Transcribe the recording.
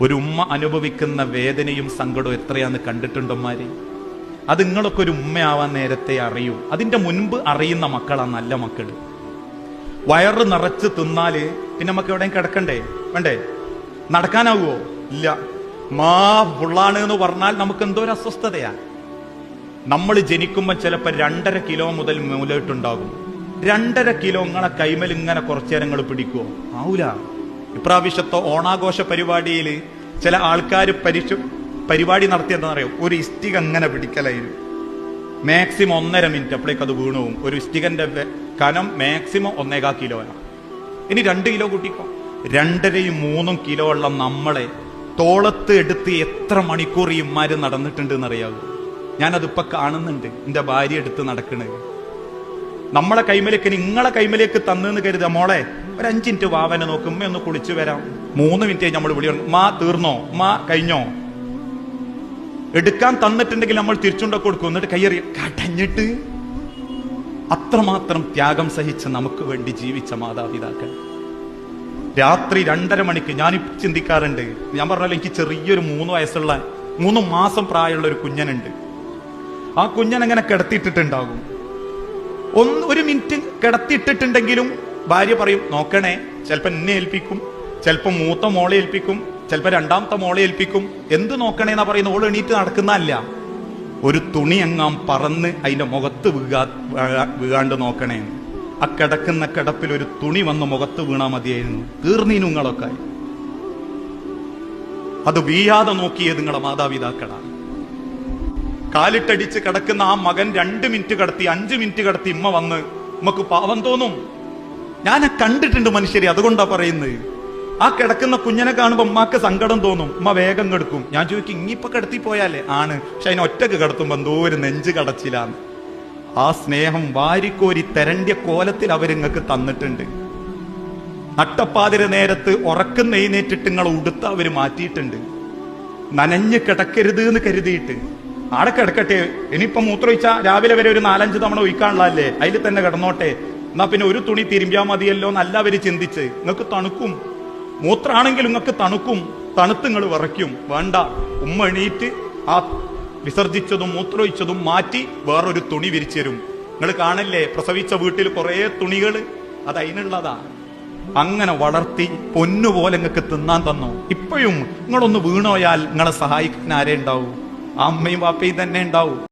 ഒരു ഉമ്മ അനുഭവിക്കുന്ന വേദനയും സങ്കടവും എത്രയാന്ന് കണ്ടിട്ടുണ്ടോമാര് അത് നിങ്ങളൊക്കെ ഒരു ഉമ്മയാവാൻ നേരത്തെ അറിയൂ. അതിന്റെ മുൻപ് അറിയുന്ന മക്കളാ നല്ല മക്കൾ വയറ് നിറച്ച് തിന്നാൽ പിന്നെ നമുക്ക് എവിടെയും കിടക്കണ്ടേ? വേണ്ടേ? നടക്കാനാവുമോ ഇല്ല. മാ ഫുള്ളാണ് എന്ന് പറഞ്ഞാൽ നമുക്ക് എന്തോ ഒരു അസ്വസ്ഥതയാ. നമ്മൾ ജനിക്കുമ്പോൾ ചിലപ്പോൾ രണ്ടര കിലോ മുതൽ മൂലയിട്ടുണ്ടാകും. രണ്ടര കിലോ നിങ്ങളെ കൈമൽ ഇങ്ങനെ കുറച്ചു നേരം പിടിക്കുമോ ആവൂല. ഇപ്രാവശ്യത്തെ ഓണാഘോഷ പരിപാടിയിൽ ചില ആൾക്കാർ പരിശു പരിപാടി നടത്തിയതെന്നറിയോ ഒരു ഇസ്റ്റിക് അങ്ങനെ പിടിക്കലായിരുന്നു. മാക്സിമം ഒന്നര മിനിറ്റ് അപ്പോഴേക്ക് അത് വീണു ഒരു ഇസ്റ്റികന്റെ കനം മാക്സിമം ഒന്നേകാ കിലോയാണ് ഇനി രണ്ട് കിലോ കൂട്ടിക്കോ. രണ്ടരയും മൂന്നും കിലോ ഉള്ള നമ്മളെ തോളത്ത് എടുത്ത് എത്ര മണിക്കൂർ ഇമ്മാര് നടന്നിട്ടുണ്ട് എന്നറിയാവൂ ഞാനതിപ്പോ കാണുന്നുണ്ട്. എന്റെ ഭാര്യ എടുത്ത് നടക്കണത്. നമ്മളെ കൈമലേക്ക് നിങ്ങളെ കൈമലേക്ക് തന്നെന്ന് കരുതാ മോളെ. ഒരു അഞ്ച് മിനിറ്റ് വാവനെ നോക്കും ഒന്ന് കുളിച്ചു വരാം. മൂന്ന് മിനിറ്റ് നമ്മൾ വിളി മാ തീർന്നോ? മാ കഴിഞ്ഞോ? എടുക്കാൻ തന്നിട്ടുണ്ടെങ്കിൽ നമ്മൾ തിരിച്ചുണ്ട കൊടുക്കും. എന്നിട്ട് കയ്യറി കടഞ്ഞിട്ട്. അത്രമാത്രം ത്യാഗം സഹിച്ച് നമുക്ക് വേണ്ടി ജീവിച്ച മാതാപിതാക്കൾ. രാത്രി രണ്ടര മണിക്ക് ഞാൻ ചിന്തിക്കാറുണ്ട്. ഞാൻ പറഞ്ഞല്ലോ എനിക്ക് ചെറിയൊരു മൂന്ന് വയസ്സുള്ള മൂന്ന് മാസം പ്രായമുള്ള ഒരു കുഞ്ഞനുണ്ട്. ആ കുഞ്ഞൻ അങ്ങനെ കിടത്തിയിട്ടിട്ടുണ്ടാകും. ഒന്ന് ഒരു മിനിറ്റ് കിടത്തിയിട്ടിട്ടുണ്ടെങ്കിലും ഭാര്യ പറയും നോക്കണേ ചിലപ്പോൾ എന്നെ ഏൽപ്പിക്കും ചിലപ്പോൾ മൂത്ത മോളെ ഏൽപ്പിക്കും ചിലപ്പോൾ രണ്ടാമത്തെ മോളെ ഏൽപ്പിക്കും. എന്ത് നോക്കണേന്നാ പറയുന്ന? ഓൾ എണീറ്റ് നടക്കുന്നല്ല ഒരു തുണി എങ്ങാം പറന്ന് അതിന്റെ മുഖത്ത് വീഴാ വീകാണ്ട് നോക്കണേ. ആ കിടക്കുന്ന കിടപ്പിൽ ഒരു തുണി വന്ന് മുഖത്ത് വീണാ മതിയായിരുന്നു. തീർന്നീനു നിങ്ങളൊക്കെ. അത് വീഴാതെ നോക്കിയത് നിങ്ങളെ മാതാപിതാക്കളാണ്. കാലിട്ടടിച്ച് കിടക്കുന്ന ആ മകൻ രണ്ട് മിനിറ്റ് കടത്തി അഞ്ച് മിനിറ്റ് കടത്തി ഇമ്മ വന്ന് നമുക്ക് പാവം തോന്നും. ഞാൻ കണ്ടിട്ടുണ്ട് മനുഷ്യരെ അതുകൊണ്ടാ പറയുന്നത് ആ കിടക്കുന്ന കുഞ്ഞിനെ കാണുമ്പോ ഉമ്മാക്ക് സങ്കടം തോന്നും. ഉമ്മ വേഗം കെടുക്കും. ഞാൻ ചോദിക്കും ഇങ്ങിപ്പൊ കിടത്തി പോയാലേ? ആണ്. പക്ഷെ അതിനെ ഒറ്റയ്ക്ക് കിടത്തുമ്പോ എന്തോ ഒരു നെഞ്ച് കടച്ചിലാന്ന്. ആ സ്നേഹം വാരിക്കോരി തെരണ്ടിയ കോലത്തിൽ അവരിങ്ങക്ക് തന്നിട്ടുണ്ട്. നട്ടപ്പാതിര നേരത്ത് ഉറക്കം നെയ്നേറ്റിട്ട് നിങ്ങളെ ഉടുത്ത് അവർ മാറ്റിയിട്ടുണ്ട്. നനഞ്ഞ് കിടക്കരുത് എന്ന് കരുതിയിട്ട്. ആടെ കിടക്കട്ടെ ഇനിയിപ്പൊ മൂത്രമൊഴിച്ച രാവിലെ വരെ ഒരു നാലഞ്ച് തവണ ഒഴിക്കാനുള്ളതല്ലേ? അതിൽ തന്നെ കിടന്നോട്ടെ. എന്നാ പിന്നെ ഒരു തുണി തിരുമ്പിയാ മതിയല്ലോ എന്നല്ല അവർ ചിന്തിച്ച്. നിങ്ങൾക്ക് തണുക്കും. മൂത്രാണെങ്കിലും നിങ്ങൾക്ക് തണുക്കും. തണുത്ത് നിങ്ങൾ വിറയ്ക്കും. വേണ്ട. ഉമ്മ എണീറ്റ് ആ വിസർജിച്ചതും മൂത്രമൊഴിച്ചതും മാറ്റി വേറൊരു തുണി വിരിച്ചു തരും. നിങ്ങൾ കാണല്ലേ? പ്രസവിച്ച വീട്ടിൽ കുറേ തുണികൾ അത് അതിനുള്ളതാ. അങ്ങനെ വളർത്തി പൊന്നുപോലെ നിങ്ങൾക്ക് തിന്നാൻ തന്നു. ഇപ്പോഴും നിങ്ങളൊന്ന് വീണോയാൽ നിങ്ങളെ സഹായിക്കാൻ ആരേ ഉണ്ടാവൂ? അമ്മയും അപ്പയും തന്നെ ഉണ്ടാവും.